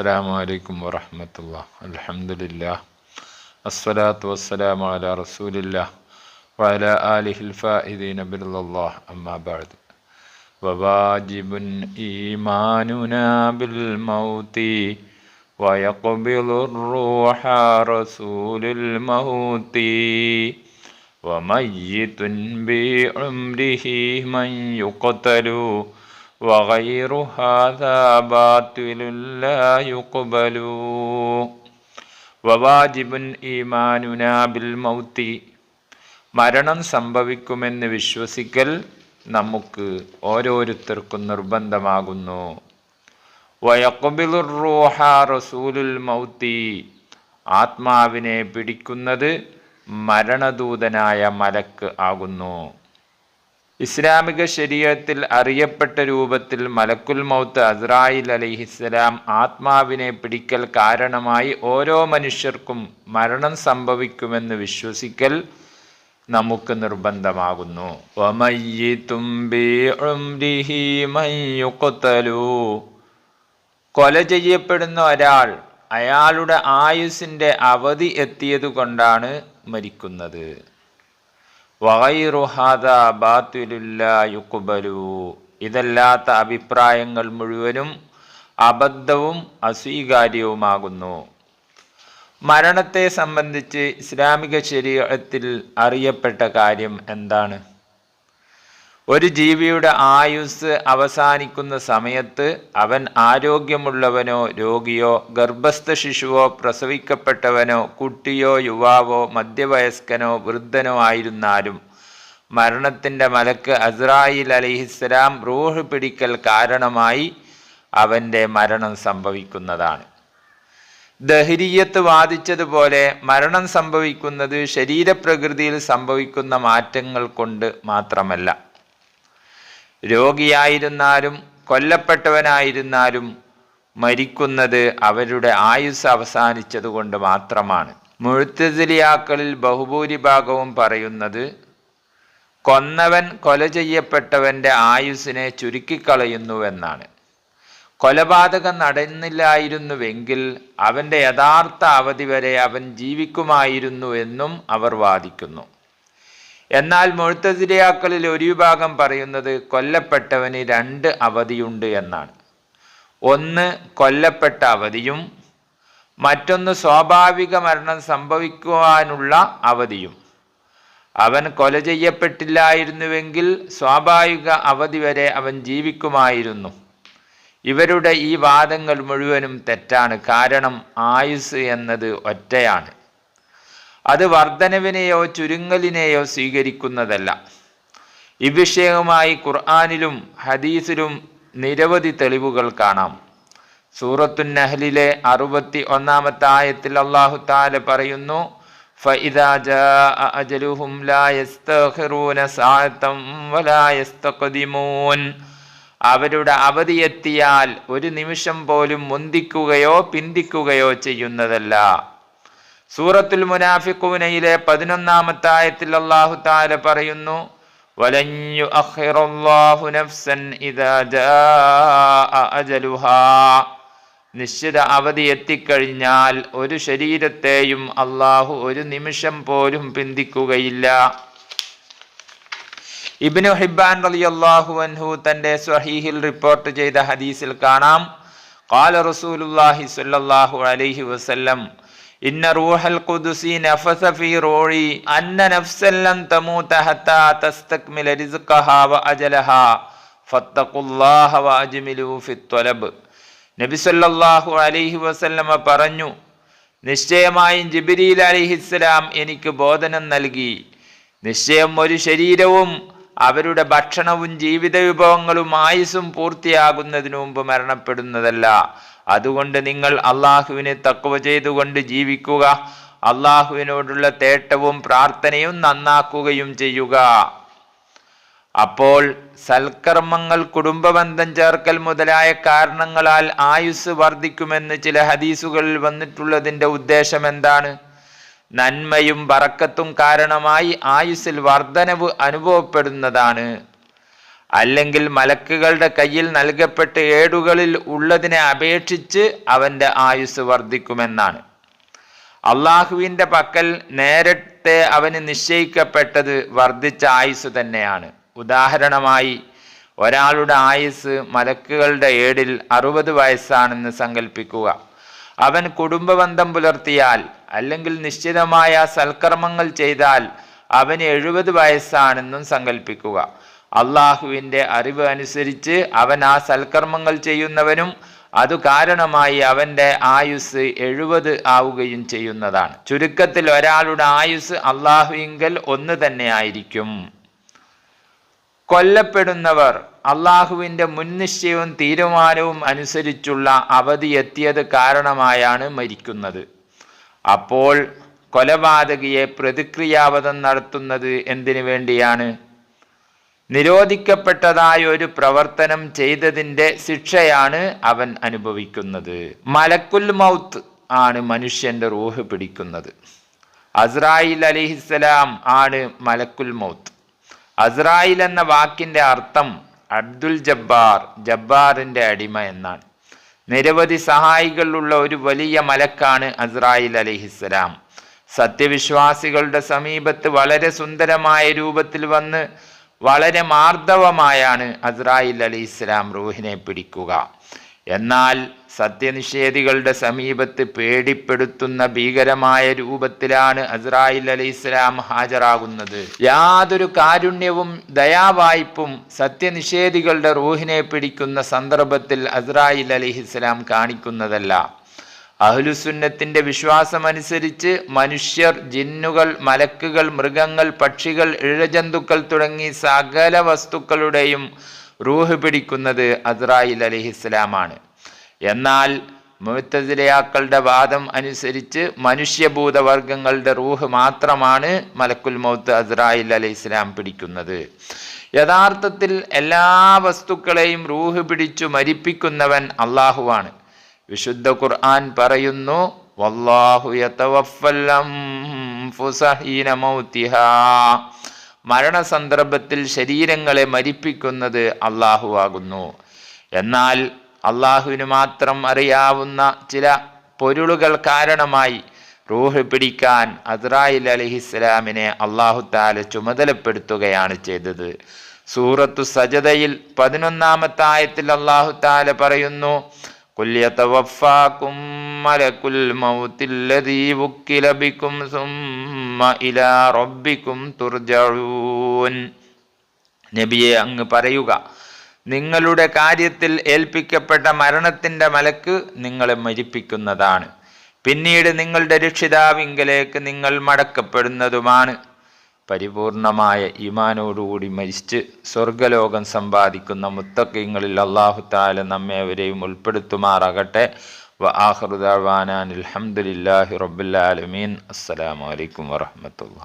السلام عليكم ورحمة الله الحمد لله الصلاة والسلام على رسول الله وعلى آله الفائزين برضا الله أما بعد وواجب إيماننا بالموت ويقبل الروح رسول الموت وميت بعمره من يقتل وغير هذا باطل لا يقبل وواجب إيماننا بالموت മരണം സംഭവിക്കുമെന്ന് വിശ്വസിക്കൽ നമുക്ക് ഓരോരുത്തർക്കും നിർബന്ധമാകുന്നു വയക്കുബിലുർ റൂഹ റസൂലുൽ മൗത്തി ആത്മാവിനെ പിടിക്കുന്നത് മരണദൂതനായ മലക്ക് ആകുന്നു ഇസ്ലാമിക ശരീരത്തിൽ അറിയപ്പെട്ട രൂപത്തിൽ മലക്കുൽ മൗത്ത് അസ്രായിൽ അലിഹിസ്സലാം ആത്മാവിനെ പിടിക്കൽ കാരണമായി ഓരോ മനുഷ്യർക്കും മരണം സംഭവിക്കുമെന്ന് വിശ്വസിക്കൽ നമുക്ക് നിർബന്ധമാകുന്നു. കൊല ചെയ്യപ്പെടുന്ന ഒരാൾ അയാളുടെ ആയുസിന്റെ അവധി എത്തിയതുകൊണ്ടാണ് മരിക്കുന്നത് യുഖ്ബലു. ഇതല്ലാത്ത അഭിപ്രായങ്ങൾ മുഴുവനും അബദ്ധവും അസ്വീകാര്യവുമാകുന്നു മരണത്തെ സംബന്ധിച്ച് ഇസ്ലാമിക ശരീരത്തിൽ അറിയപ്പെട്ട കാര്യം എന്താണ് ഒരു ജീവിയുടെ ആയുസ് അവസാനിക്കുന്ന സമയത്ത് അവൻ ആരോഗ്യമുള്ളവനോ രോഗിയോ ഗർഭസ്ഥ ശിശുവോ പ്രസവിക്കപ്പെട്ടവനോ കുട്ടിയോ യുവാവോ മധ്യവയസ്കനോ വൃദ്ധനോ ആയിരുന്നാലും മരണത്തിന്റെ മലക്ക് അസ്രായിൽ അലിഹിസ്സലാം റൂഹ് പിടിക്കൽ കാരണമായി അവന്റെ മരണം സംഭവിക്കുന്നതാണ്. ദഹരിയത്ത് വാദിച്ചതുപോലെ മരണം സംഭവിക്കുന്നത് ശരീരപ്രകൃതിയിൽ സംഭവിക്കുന്ന മാറ്റങ്ങൾ കൊണ്ട് മാത്രമല്ല. രോഗിയായിരുന്നാലും കൊല്ലപ്പെട്ടവനായിരുന്നാലും മരിക്കുന്നത് അവരുടെ ആയുസ് അവസാനിച്ചതുകൊണ്ട് മാത്രമാണ്. മുഴുത്തതിലിയാക്കളിൽ ബഹുഭൂരിഭാഗവും പറയുന്നത് കൊന്നവൻ കൊല ചെയ്യപ്പെട്ടവന്റെ ആയുസിനെ ചുരുക്കിക്കളയുന്നുവെന്നാണ് കൊലപാതകം നടന്നില്ലായിരുന്നുവെങ്കിൽ അവന്റെ യഥാർത്ഥ അവധി വരെ അവൻ ജീവിക്കുമായിരുന്നു എന്നും അവർ വാദിക്കുന്നു. എന്നാൽ മുഴുത്തതിരയാക്കളിൽ ഒരു വിഭാഗം പറയുന്നത് കൊല്ലപ്പെട്ടവന് രണ്ട് അവധിയുണ്ട് എന്നാണ്. ഒന്ന് കൊല്ലപ്പെട്ട അവധിയും മറ്റൊന്ന് സ്വാഭാവിക മരണം സംഭവിക്കുവാനുള്ള അവധിയും. അവൻ കൊല ചെയ്യപ്പെട്ടില്ലായിരുന്നുവെങ്കിൽ സ്വാഭാവിക അവധി വരെ അവൻ ജീവിക്കുമായിരുന്നു. ഇവരുടെ ഈ വാദങ്ങൾ മുഴുവനും തെറ്റാണ്. കാരണം ആയുസ് എന്നത് ഒറ്റയാണ്. അത് വർധനവിനെയോ ചുരുങ്ങലിനെയോ സ്വീകരിക്കുന്നതല്ല. ഇവിഷയവുമായി ഖുർആാനിലും ഹദീസിലും നിരവധി തെളിവുകൾ കാണാം. സൂറത്തു നഹലിലെ അറുപത്തി ഒന്നാമത്തെ ആയത്തിൽ അള്ളാഹു താല പറയുന്നു അവരുടെ അവധി എത്തിയാൽ ഒരു നിമിഷം പോലും മുന്തിക്കുകയോ പിന്തിക്കുകയോ ചെയ്യുന്നതല്ല. സൂറത്തുൽ മുനാഫിക്കൂനയിലെ പതിനൊന്നാമത്തെ ആയത്തിൽ അള്ളാഹു താല പറയുന്നു വലഞ്ഞു അഖിറുല്ലാഹു നഫ്സൻ ഇദാ അജലുഹാ. നിശ്ചിത അവധി എത്തിക്കഴിഞ്ഞാൽ ഒരു ശരീരത്തെയും അള്ളാഹു ഒരു നിമിഷം പോലും പിന്തിക്കുകയില്ല. ഇബിനു ഹിബാൻ അലി അള്ളാഹു അൻഹു തന്റെ സ്വഹീഹിൽ റിപ്പോർട്ട് ചെയ്ത ഹദീസിൽ കാണാം കാല റസൂലുല്ലാഹി സല്ലാഹു അലൈഹി വസല്ലം ഇന്ന റൂഹൽ ഖുദുസി നഫസ ഫീ റൂഹി അന്ന നഫ്സല്ലം തമൂത ഹത്താ തസ്തക്മില റിസ്ഖഹ വ അജലഹ ഫത്തഖുല്ലാഹ വ അജ്മിലു ഫി ത്വലബ്. നബി സല്ലല്ലാഹു അലൈഹി വസല്ലമ പറഞ്ഞു നിശ്ചയമായും ജിബ്രീൽ അലിഹിസ്സലാം എനിക്ക് ബോധനം നൽകി. നിശ്ചയം ഒരു ശരീരവും അവരുടെ ഭക്ഷണവും ജീവിത വിഭവങ്ങളും ആയുസും പൂർത്തിയാകുന്നതിനു മുമ്പ് മരണപ്പെടുന്നതല്ല. അതുകൊണ്ട് നിങ്ങൾ അള്ളാഹുവിനെ തക്കവ ചെയ്തുകൊണ്ട് ജീവിക്കുക അള്ളാഹുവിനോടുള്ള തേട്ടവും പ്രാർത്ഥനയും നന്നാക്കുകയും ചെയ്യുക. അപ്പോൾ സൽക്കർമ്മങ്ങൾ കുടുംബബന്ധം ചേർക്കൽ മുതലായ കാരണങ്ങളാൽ ആയുസ് വർദ്ധിക്കുമെന്ന് ചില ഹദീസുകളിൽ വന്നിട്ടുള്ളതിന്റെ ഉദ്ദേശം എന്താണ്? നന്മയും വറക്കത്തും കാരണമായി ആയുസിൽ വർധനവ് അനുഭവപ്പെടുന്നതാണ്. അല്ലെങ്കിൽ മലക്കുകളുടെ കയ്യിൽ നൽകപ്പെട്ട ഏടുകളിൽ ഉള്ളതിനെ അപേക്ഷിച്ച് അവന്റെ ആയുസ് വർദ്ധിക്കുമെന്നാണ്. അള്ളാഹുവിന്റെ പക്കൽ നേരത്തെ അവന് നിശ്ചയിക്കപ്പെട്ടത് വർദ്ധിച്ച ആയുസ് തന്നെയാണ്. ഉദാഹരണമായി ഒരാളുടെ ആയുസ് മലക്കുകളുടെ ഏടിൽ അറുപത് വയസ്സാണെന്ന് സങ്കല്പിക്കുക അവൻ കുടുംബബന്ധം പുലർത്തിയാൽ അല്ലെങ്കിൽ നിശ്ചിതമായ സൽക്കർമ്മങ്ങൾ ചെയ്താൽ അവന് എഴുപത് വയസ്സാണെന്നും സങ്കല്പിക്കുക അള്ളാഹുവിന്റെ അറിവ് അനുസരിച്ച് അവൻ ആ സൽക്കർമ്മങ്ങൾ ചെയ്യുന്നവനും അതു കാരണമായി അവന്റെ ആയുസ് എഴുപത് ആവുകയും ചെയ്യുന്നതാണ്. ചുരുക്കത്തിൽ ഒരാളുടെ ആയുസ് അള്ളാഹുവിങ്കൽ ഒന്ന് തന്നെ ആയിരിക്കും. കൊല്ലപ്പെടുന്നവർ അള്ളാഹുവിന്റെ മുൻനിശ്ചയവും തീരുമാനവും അനുസരിച്ചുള്ള അവധി എത്തിയത് കാരണമായാണ് മരിക്കുന്നത്. അപ്പോൾ കൊലപാതകിയെ പ്രതിക്രിയാവധം നടത്തുന്നത് എന്തിനു വേണ്ടിയാണ്? നിരോധിക്കപ്പെട്ടതായ ഒരു പ്രവർത്തനം ചെയ്തതിന്റെ ശിക്ഷയാണ് അവൻ അനുഭവിക്കുന്നത്. മലക്കുൽ മൗത്ത് ആണ് മനുഷ്യന്റെ റൂഹ് പിടിക്കുന്നത്. അസ്രായിൽ അലിഹിസ്സലാം ആണ് മലക്കുൽ മൗത്ത്. അസ്രായിൽ എന്ന വാക്കിന്റെ അർത്ഥം അബ്ദുൽ ജബ്ബാർ ജബ്ബാറിന്റെ അടിമ എന്നാണ്. നിരവധി സഹായികളുള്ള ഒരു വലിയ മലക്കാണ് അസ്രായിൽ അലിഹിസ്സലാം. സത്യവിശ്വാസികളുടെ സമീപത്ത് വളരെ സുന്ദരമായ രൂപത്തിൽ വന്ന് വളരെ മാർദ്ദവമായാണ് അസ്രായിൽ അലി ഇസ്ലാം റൂഹിനെ പിടിക്കുക. എന്നാൽ സത്യനിഷേധികളുടെ സമീപത്ത് പേടിപ്പെടുത്തുന്ന ഭീകരമായ രൂപത്തിലാണ് അസ്രായിൽ അലി ഇസ്ലാം ഹാജരാകുന്നത്. യാതൊരു കാരുണ്യവും ദയാവായ്പും സത്യനിഷേധികളുടെ റൂഹിനെ പിടിക്കുന്ന സന്ദർഭത്തിൽ അസ്രായിൽ അലി ഇസ്ലാം കാണിക്കുന്നതല്ല. അഹ്ലുസുന്നത്തിന്റെ വിശ്വാസമനുസരിച്ച് മനുഷ്യർ ജിന്നുകൾ മലക്കുകൾ മൃഗങ്ങൾ പക്ഷികൾ ഇഴജന്തുക്കൾ തുടങ്ങി സകല വസ്തുക്കളുടെയും റൂഹ് പിടിക്കുന്നത് അസ്രായിൽ അലിഹിസ്ലാമാണ് എന്നാൽ മുഴത്തതിരയാക്കളുടെ വാദം അനുസരിച്ച് മനുഷ്യഭൂതവർഗങ്ങളുടെ റൂഹ് മാത്രമാണ് മലക്കുൽ മൗത്ത് അസ്രായിൽ അലി ഇസ്ലാം പിടിക്കുന്നത്. യഥാർത്ഥത്തിൽ എല്ലാ വസ്തുക്കളെയും റൂഹ് പിടിച്ചു മരിപ്പിക്കുന്നവൻ അള്ളാഹുവാണ് വിശുദ്ധ ഖുർആൻ പറയുന്നു വല്ലാഹു മരണസന്ദർഭത്തിൽ ശരീരങ്ങളെ മരിപ്പിക്കുന്നത് അള്ളാഹു ആകുന്നു എന്നാൽ അള്ളാഹുവിന് മാത്രം അറിയാവുന്ന ചില പൊരുളുകൾ കാരണമായി റൂഹ് പിടിക്കാൻ അസ്രായിൽ അലഹിസ്ലാമിനെ അള്ളാഹു താല ചുമതലപ്പെടുത്തുകയാണ് ചെയ്തത്. സൂറത്തു സജതയിൽ പതിനൊന്നാമത്തെ ആയത്തിൽ അള്ളാഹു താല പറയുന്നു قل يتوفاكم ملك الموت الذي وكل بكم ثم إلى ربكم ترجعون നബിയെ അങ്ങ് പറയുക നിങ്ങളുടെ കാര്യത്തിൽ ഏൽപ്പിക്കപ്പെട്ട മരണത്തിന്റെ മലക്ക് നിങ്ങളെ മരിപ്പിക്കുന്നതാണ് പിന്നീട് നിങ്ങളുടെ രക്ഷിതാവിങ്കലേക്ക് നിങ്ങൾ മടക്കപ്പെടുന്നതുമാണ് പരിപൂർണമായ ഈമാനോടുകൂടി മരിച്ച് സ്വർഗലോകം സമ്പാദിക്കുന്ന മുത്തക്കിങ്ങളിൽ അള്ളാഹു താല നമ്മെ അവരെയും ഉൾപ്പെടുത്തുമാറാകട്ടെ. വ ആഹൃദാൻ അലഹമുല്ലാഹി റബുല്ലാലമീൻ അസ്സലാമലൈക്കും വറഹമത്തുള്ള